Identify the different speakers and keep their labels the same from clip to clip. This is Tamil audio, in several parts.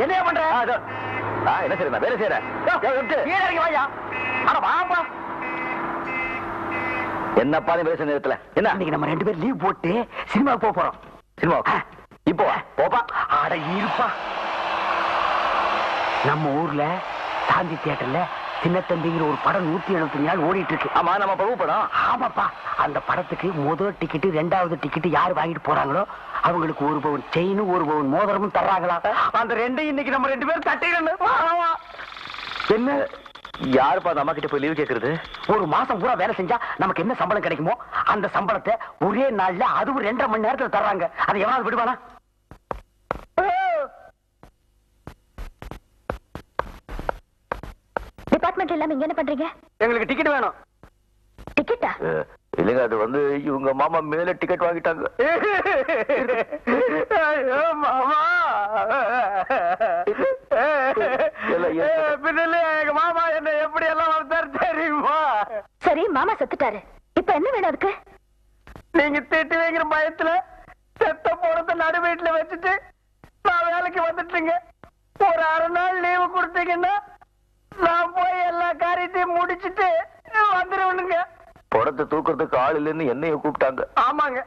Speaker 1: என்னையா பண்ற?
Speaker 2: என்ன செய்யறேன் நான் வேலை செய்யறேன் என்னப்பா நீ செய்ய நேரத்துல? என்ன?
Speaker 1: இன்னைக்கு நம்ம ரெண்டு பேரும் லீவ் போட்டு சினிமாவுக்கு போக போறோம்.
Speaker 2: சினிமா இப்போ? போப்பா.
Speaker 1: அட இருப்பா. நம்ம ஊர்ல சாந்தி தியேட்டர்ல சின்னத்தம்பிங்கிற ஒரு படம் நூத்தி எழுபத்தி நாள் ஓடிட்டு இருக்கு.
Speaker 2: ஆமா நம்ம பிரபு படம்.
Speaker 1: ஆமாப்பா. அந்த படத்துக்கு முதல் டிக்கெட் ரெண்டாவது டிக்கெட் யார் வாங்கிட்டு போறாங்களோ அவங்களுக்கு ஒரு பவுன் செயினும் ஒரு பவுன் மோதிரமும் தர்றாங்களா? அந்த ரெண்டையும் இன்னைக்கு நம்ம ரெண்டு பேரும் தட்டிடணும்.
Speaker 2: என்ன? யாருப்பா அந்த அம்மா கிட்ட போய் லீவ் கேக்குறது?
Speaker 1: ஒரு மாசம் பூரா வேலை செஞ்சா நமக்கு என்ன சம்பளம் கிடைக்குமோ அந்த சம்பளத்தை ஒரே நாள்ல அதுவும் ரெண்டரை மணி நேரத்துல தர்றாங்க. அதை எவனாவது விடுவானா?
Speaker 3: டிபார்ட்மெண்ட் எல்லாம் இங்க என்ன பண்றீங்க?
Speaker 1: எங்களுக்கு டிக்கெட் வேணும்.
Speaker 3: டிக்கெட்டா
Speaker 2: இல்லைங்க அது வந்து இவங்க மாமா மேல டிக்கெட் வாங்கிட்டாங்க.
Speaker 1: ஐயோ, மாமா. எங்க மாமா என்ன எப்படி எல்லாம் வளர்த்தாரு தெரியுமா?
Speaker 3: சரி மாமா செத்துட்டாரு. இப்ப என்ன வேணும் அதுக்கு?
Speaker 1: நீங்க திட்டு வைக்கிற பயத்துல செத்த போறத நடு வீட்டுல வச்சுட்டு நான் வேலைக்கு வந்துட்டுங்க. ஒரு அரை நாள் லீவு கொடுத்தீங்கன்னா எல்லா காரியத்தையும் முடிச்சிட்டு வந்துருவனுங்க.
Speaker 2: படத்தை தூக்குறதுக்கு ஆள் இல்லைன்னு என்னைய கூப்பிட்டாங்க.
Speaker 1: ஆமாங்க.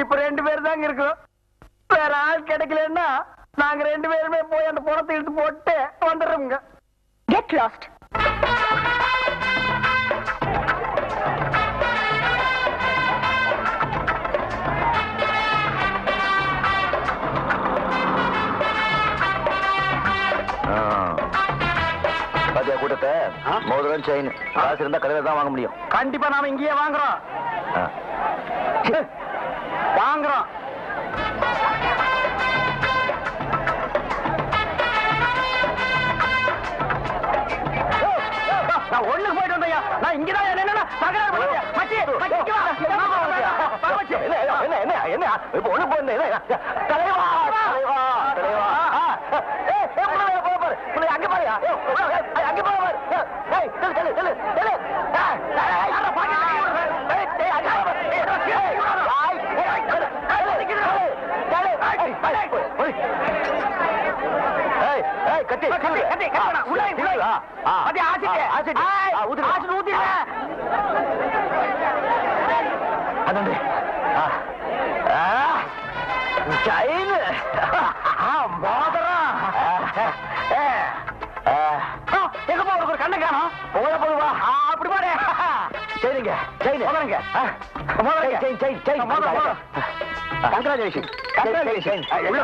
Speaker 1: இப்ப ரெண்டு பேர் தாங்க இருக்கோம் வேற ஆள் கிடைக்கலன்னா நாங்க ரெண்டு பேருமே போய் அந்த பணத்தை இழுத்து போட்டு வந்துடுறோம்ங்க.
Speaker 3: கெட் லாஸ்ட்
Speaker 2: மோதிரம் செயின் காசு இருந்தா கடையில தான் வாங்க முடியும்
Speaker 1: கண்டிப்பா நாம இங்கேயே வாங்குறோம். வாங்குறோம் நான் ஒண்ணுக்கு போயிட்டு வந்தையா நான் இங்கதான் என்னன்னா தகராறு. மச்சி, மச்சி.
Speaker 2: என்ன என்ன என்ன என்ன இப்ப ஒண்ணு போன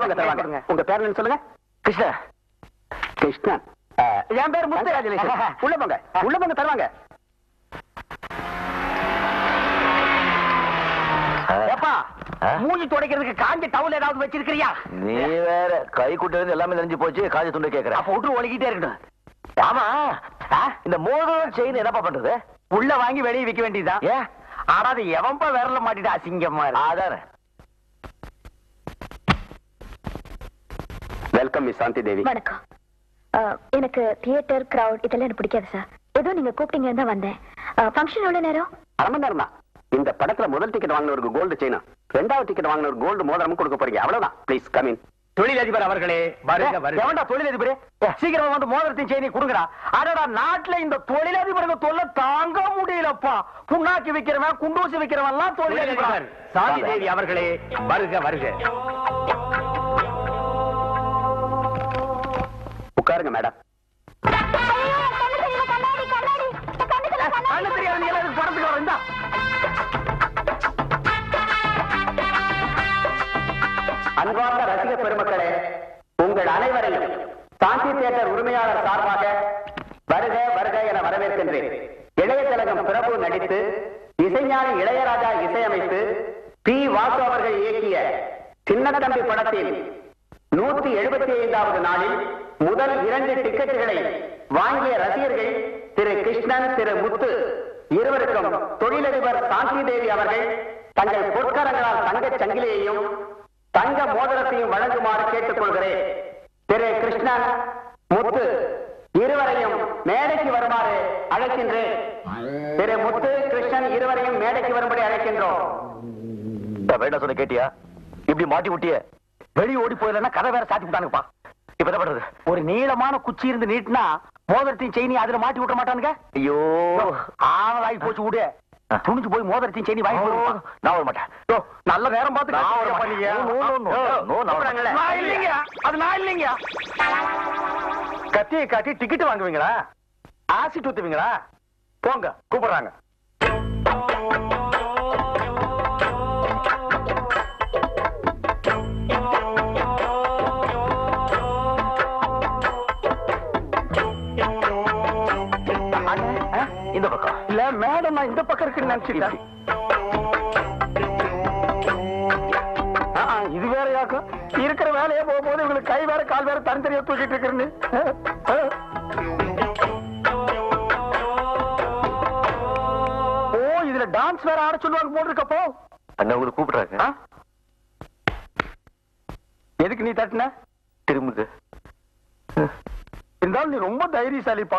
Speaker 1: வாங்க, தருவாங்க. உங்க பேர் சொல்லுங்க.
Speaker 2: கிருஷ்ணா.
Speaker 1: கிருஷ்ணன் என் பேர் முத்து உள்ள போங்க. உள்ள போங்க தருவாங்க. ஏப்பா? மூஞ்சி துடைக்கிறதுக்கு காஞ்ச டவுல் ஏதாவது வச்சிருக்கிறியா?
Speaker 2: நீ வேற கை குட்டிலிருந்து எல்லாமே தெரிஞ்சு போச்சு காஜி துண்டு கேக்குற.
Speaker 1: அப்ப விட்டு ஒழுகிட்டே இருக்கட்டும்.
Speaker 2: ஆமா? இந்த மோதிரம் செயின் என்னப்பா பண்றது?
Speaker 1: உள்ள வாங்கி வெளியே விக்க வேண்டியதுதான்
Speaker 2: ஏன்
Speaker 1: ஆனா அது எவன்பா விரல மாட்டிட்டு அசிங்கமா
Speaker 2: அதானே.
Speaker 1: Welcome miss Shanthi Devi.
Speaker 3: வணக்கம். எனக்கு தியேட்டர் கிரவுட் இதெல்லாம் எனக்கு பிடிக்காது சார் ஏதோ நீங்க கூப்பிட்டீங்கன்னு தான் வந்தேன். ஃபங்க்ஷன் எவ்வளவு நேரம்?
Speaker 1: அரை மணி நேரம் தான் இந்த படத்துல முதல் டிக்கெட் வாங்கினவருக்கு கோல்டு செயினும் ரெண்டாவது டிக்கெட் வாங்கினவர் கோல்டு மோதிரமும் கொடுக்க போறீங்க. அவ்வளவுதான். ப்ளீஸ் கமின் தொழிலதிபர் அவர்களே எவன்டா தொழிலதிபரே? சீக்கிரம் வந்து மோதிரத்தையும் செய்தி கொடுங்கடா. அடடா நாட்டுல இந்த தொழிலதிபருக்கு தொல்லை தாங்க முடியலப்பா. புண்ணாக்கி விக்கிறவன் குண்டூசி விக்கிறவன் எல்லாம் தொழிலதிபர் சாந்தி. தேவி அவர்களே வருக வருக. பாருங்க மேடம் அன்பார்ந்த ரசிக பெருமக்களே உங்கள் அனைவரையும் சாந்தி தியேட்டர் உரிமையாளர் சார்பாக வருக வருக என வரவேற்கின்றேன். இளைய திலகம் பிரபு நடித்து இசைஞானி இளையராஜா இசையமைத்து பி வாசு அவர்கள் இயக்கிய சின்னத்தம்பி படத்தில் நூத்தி எழுபத்தி ஐந்தாவது நாளில் முதல் இரண்டு டிக்கெட்டுகளை வாங்கிய ரசிகர்கள் திரு கிருஷ்ணன் திரு முத்து இருவருக்கும் தொழிலதிபர் சாந்தி தேவி அவர்கள் தங்கள் பொற்கரங்களால் தங்க சங்கிலியையும் தங்க மோதிரத்தையும் வழங்குமாறு கேட்டுக்கொள்கிறேன். திரு கிருஷ்ணன் முத்து இருவரையும் மேடைக்கு வருமாறு அழைக்கின்றேன். திரு முத்து கிருஷ்ணன் இருவரையும் மேடைக்கு வரும்படி அழைக்கின்றோம்.
Speaker 2: கேட்டியா? இப்படி மாட்டி விட்டிய
Speaker 1: வெளியே ஓடி போயிடலன்னா கதை வேற சாத்தி விட்டானுப்பா
Speaker 2: இப்ப பண்றது?
Speaker 1: ஒரு நீளமான குச்சி இருந்து நீட்டினா மோதிரத்தையும் செயினி அதுல மாட்டி விட்ட மாட்டானுங்க?
Speaker 2: ஐயோ.
Speaker 1: ஆவலாகி போச்சு விடு துணிஞ்சு போய் மோதிரத்தையும் செயினி வாங்கி.
Speaker 2: நான் வர மாட்டேன்.
Speaker 1: யோ, நல்ல நேரம் பார்த்து
Speaker 2: நான் வர மாட்டேன். நான் வர.
Speaker 1: நான் இல்லைங்க. அது நான் இல்லைங்க. கத்தியை காட்டி டிக்கெட் வாங்குவீங்களா? ஆசிட் ஊத்துவீங்களா போங்க கூப்பிடுறாங்க.
Speaker 2: இந்த பக்கம்
Speaker 1: இல்ல மேடம் நான் இந்த பக்கம் இருக்குன்னு நினைச்சிட்டேன் இது வேற இது இருக்கிற வேலையே போகும்போது இவங்களுக்கு கை வேற கால் வேற தனித்தனியா தூக்கிட்டு இருக்கிறேன்னு ஓ இதுல டான்ஸ் வேற ஆட சொல்லுவாங்க போட்டிருக்கப்போ
Speaker 2: அண்ணா உங்களை கூப்பிடுறாங்க
Speaker 1: எதுக்கு நீ தட்டின
Speaker 2: திரும்புது
Speaker 1: இருந்தாலும் நீ ரொம்ப தைரியசாலிப்பா.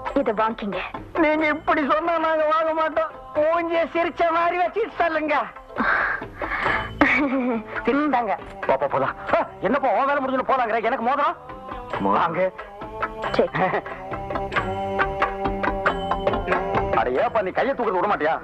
Speaker 3: இத வாங்கிங்க.
Speaker 1: நீங்க இப்படி சொன்னா நாங்க வாங்க மாட்டோம். மூஞ்சிய சிரிச்ச மாதிரி வச்சு சொல்லுங்க. சிரிச்சாங்க
Speaker 2: பாப்பா போலாம்.
Speaker 1: என்னப்பா உன் வேலை முடிஞ்சு போலாங்கிற? எனக்கு மோதிரம்? வாங்க. அட ஏப்பா நீ கையை தூக்கிட்டு விட மாட்டியா?